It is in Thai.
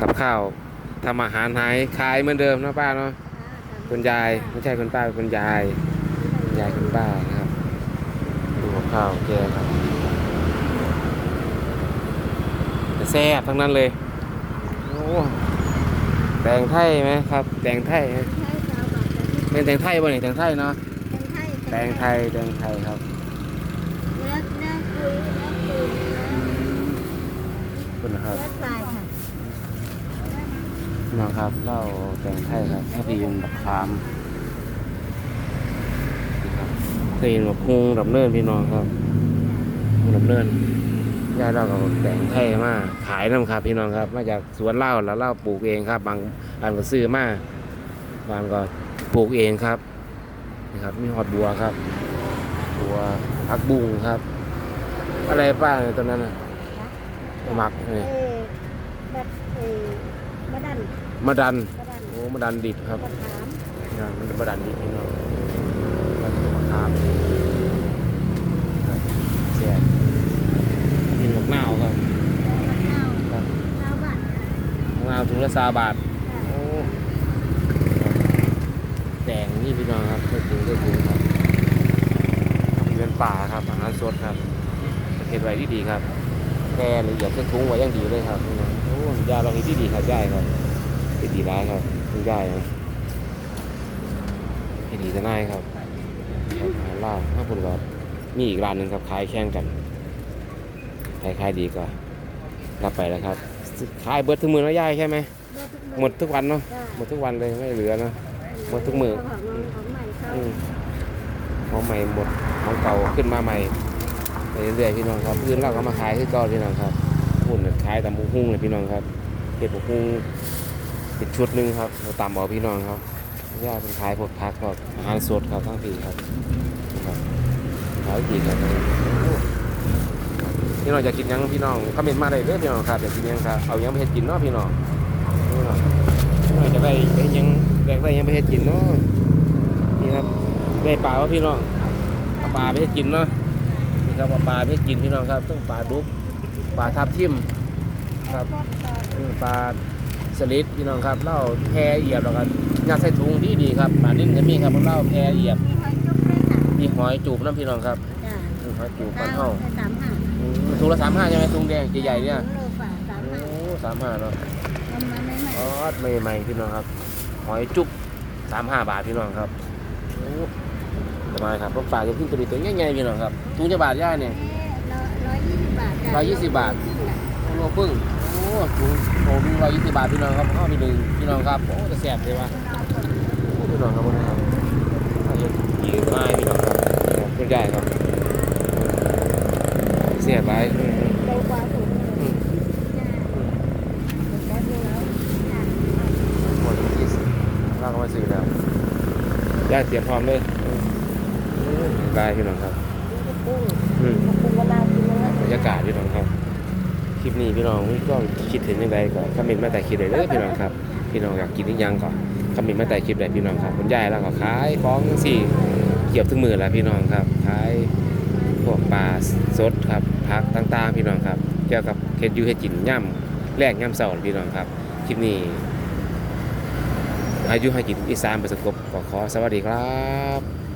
กับข้าวทำอาหารหายขายเหมือนเดิมเนาะป้าเนาะคุณยายไม่ใช่คุณป้าเป็นคุณยายคุณยายคุณป้านะครับดูกับข้าวแกครับแต่แซ่บทั้งนั้นเลยโอ้แตงไทยไหมครับ แตงไทยไหมเป็นแตงไทยบ่เนี่ยแตงไทยเนาะแตงไทยแตงไทยครับเนื้อเนื้อคุยเนื้อคุยเนื้อคุณนะครับเนื้อปลายค่ะพี่น้องครับเหล้าแตงไทยครับถ้าพี่ยินบักคามนี่ครับเคยยินบักฮุงดับเนินพี่น้องครับฮุงดับเนินญาติเราก็แตงไทยมาขายน้ำครับพี่น้องครับ มาจากสวนเหล้าแล้วเหล้าปลูกเองครับ บางบางก็ซื้อมาบางก็ปลูกเองครับนี่ครับมีหอดบัวครับบัวพักบุ้งครับ อะไรป้าเนี่ยตอนนั้นน่ะหมักเอนี่อบัด เออบัดดันมะดันบัดดันโอ้มะดันดิบครับบัดถามงานมันบดันดีพี่น้องมันเป็นมะขามครับแซ่บกินหมกหน้าวครับบัดเน่าครับเน่าบัดหมกหน้าวถุงละสาบาท โอ้แดงนี่พี่น้องครับได้ถุงได้ถุงครับเงินป่าครับอาหารสดครับเห็ดไว้ที่ดีครับแกละเอียดก็ถุงไว้อย่างดีเลยครับพี่น้องโอ้ ยาเราที่ดีครับย่ายครับเห็ดดีร้ายครับคุณย่ายนะเห็ดดีจะน่ายครับอาหารลาวถ้าคุณก็มีอีกร้านหนึ่งครับขายแข่งกันใครขายดีก็รับไปแล้วครับขายเบิร์ดทุกมือแล้วย่ายใช่ไหมหมดทุกวันเนาะหมดทุกวันเลยไม่เหลือเนะหมดทุกมือของใหม่เขาอืมของใหม่หมดของเก่าขึ้นมาใหม่ไปเรื่อยๆพี่น้องครับอื่นเราก็มาขายที่ก่อนพี่น้องครับุ่นขายตำบุกหุ้งเลยพี่น้องครับเก็บบุกหุ้งติดชุดหนึงครับเราตามบอกพี่น้องครับย่าเป็นขายพวกพักพวกอาหารสดครับทั้งปีครับครับขายดีครับพี่น้องอยากกินยังพี่น้องคอมเมนต์มาได้เลยพี่น้องครับอยากกินยังครับเอายังไปเฮ็ดกินเนาะพี่น้องพี่น้องจะได้ได้ยังอยากได้ยังไปเฮ็ดกินเนาะนี่ครับได้ปลาวะพี่น้องปลาไปเฮ็ดกินเนาะนี่ครับปลาไปเฮ็ดกินพี่น้องครับต้องปลาดุก ปลาทับทิมครับอืมปลาสลิดพี่น้องครับเหล้าแพเหยียบแล้วก็ยัดใส่ถุงดีดีๆครับปลานิ่มก็มีครับเหล้าแพเหยียบมีหอยจุ๊บด้วยค่ะมีหอยจูบน้ำพี่น้องครับจ้าอืมหอยจูบเก้าบ้านเฮาสามห้าอืมถุงละสามห้าใช่ไหมถุงแดงใหญ่ๆเนี่ยโลฝ่าสามโอ้ห้าสามห้าเนาะทำมาไม่ไม่อ๋อใหม่ๆพี่น้องครับ หอยจุบสามห้าบาทพี่น้องครับโอ้สบายครับรถฝากจะขึ้นตัวนี้ตัวใหญ่ๆพี่น้องครับถุงจะบาทย่าเนี่ย ร้อยยี่สิบบาทจ้ะ ร้อยยี่สิบบาทโลครึ่งโอ้ถุงโอ้มีร้อยยี่สิบบาทพี่น้องครับข้าวมีหนึ่งพี่น้องครับโอ้จะแซ่บเลยวะพี่น้องครับพวกนี้ครับยอะกี่ง่าพี่น้องครับคุณยายครับเสียบไปเราก็มาซื้อแล้วยายเตรียมพร้อมเลยได้พี่น้องครับ กุ้ง อืม กุ้งเวลากินแล้ว บ รรยากาศพี่น้องครับ คลิปนี้พี่น้องนี่ก็คิดถึงยังไงก่อนคอมเมนต์มาแต่คลิปเลยเด้อพี่น้องครับ พี่น้องอยากกินหรือยังก่อนคอมเมนต์มาแต่คลิปเลยพี่น้องครับคุณยายแล้วก็ขายของสี่เกี่ยวถึงมือแล้วพี่น้องครับขายพวกปลาสดครับพักต่างๆ พี่น้องครับ เกี่ยวกับเฮ็ดยูเฮ็ดกินย่ำแรกย่ำเสาร์พี่น้องครับ คลิปนี้อายุให้กินอีสานประสบกบขอสวัสดีครับ